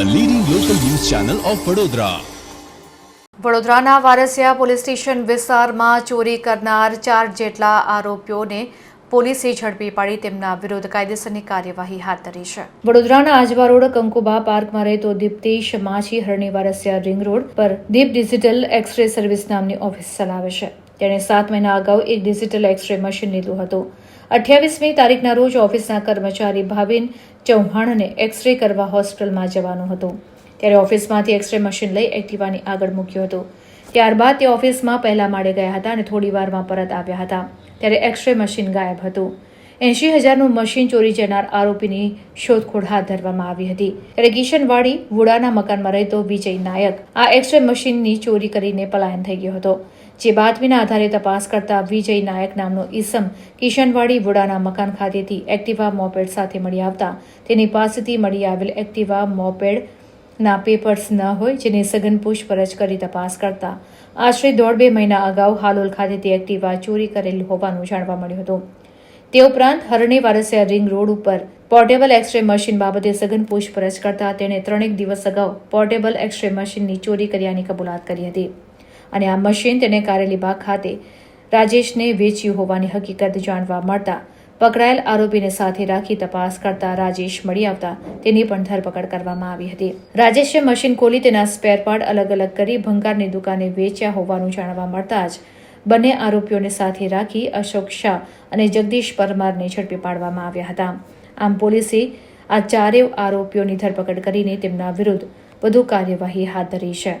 Channel of Vadodara વડોદરાના Varasiya police station વિસ્તારમાં ચોરી કરનાર ચાર જેટલા આરોપીઓને પોલીસે ઝડપી પાડી તેમના વિરુદ્ધ કાયદેસરની કાર્યવાહી હાથ ધરી છે. વડોદરાના આજવા રોડ કંકુબા પાર્કમાં રહેતો દીપ્તેશ માછી હરણી વારસિયા રિંગ રોડ પર દીપ ડિજિટલ એક્સરે સર્વિસ નામની ઓફિસ ચલાવે છે. તેણે સાત મહિના અગાઉ એક ડિજિટલ એક્સરે મશીન લીધું હતું. અઠ્યાવીસમી તારીખના રોજ ઓફિસના કર્મચારી ભાવિન ચૌહાણને એક્સરે કરવા હોસ્પિટલમાં જવાનું હતું. ત્યારે ઓફિસમાંથી એક્સરે મશીન લઈ એક્ટિવાની આગળ મૂક્યું હતું. ત્યારબાદ તે ઓફિસમાં પહેલા માળે ગયા હતા અને થોડી વારમાં પરત આવ્યા હતા. ત્યારે એક્સરે મશીન ગાયબ હતું. એંશી હજારનું મશીન ચોરી જનાર આરોપીની શોધખોળ હાથ ધરવામાં આવી હતી. ત્યારે કિશનવાડી વુડાના મકાનમાં રહેતો વિજય નાયક આ એક્સરે મશીનની ચોરી કરીને પલાયન થઈ ગયો હતો. જે બાતમીના આધારે તપાસ કરતા વિજય નાયક નામનો ઈસમ કિશનવાડી વુડાના મકાન ખાતેથી એક્ટિવા મોપેડ સાથે મળી આવતા તેની પાસેથી મળી આવેલ એક્ટિવા મોપેડ ના પેપર્સ ન હોય જેની સઘન પૂછપરછ કરી તપાસ કરતા આશરે દોઢ બે મહિના અગાઉ હાલોલ ખાતેથી એક્ટિવા ચોરી કરેલ હોવાનું જાણવા મળ્યું હતું. તે ઉપરાંત હરણી વારસિયા રિંગ રોડ ઉપર પોર્ટેબલ એક્સરે મશીન બાબતે સઘન પૂછપરછ કરતા તેણે ત્રણેક દિવસ અગાઉ પોર્ટેબલ એક્સરે મશીનની ચોરી કર્યાની કબૂલાત કરી હતી. અને આ મશીન તેને કારેલીબાગ ખાતે રાજેશને વેચ્યું હોવાની હકીકત જાણવા મળતા પકડાયેલ આરોપીને સાથે રાખી તપાસ કરતા રાજેશ મળી આવતા તેની પણ ધરપકડ કરવામાં આવી હતી. રાજેશે મશીન ખોલી તેના સ્પેરપાર્ટ અલગ અલગ કરી ભંગારની દુકાને વેચ્યા હોવાનું જાણવા મળતા જ બંને આરોપીઓને સાથે રાખી અશોક શાહ અને જગદીશ પરમારને ઝડપી પાડવામાં આવ્યા હતા. આમ પોલીસે આ ચારેય આરોપીઓની ધરપકડ કરીને તેમના વિરુદ્ધ વધુ કાર્યવાહી હાથ ધરી છે.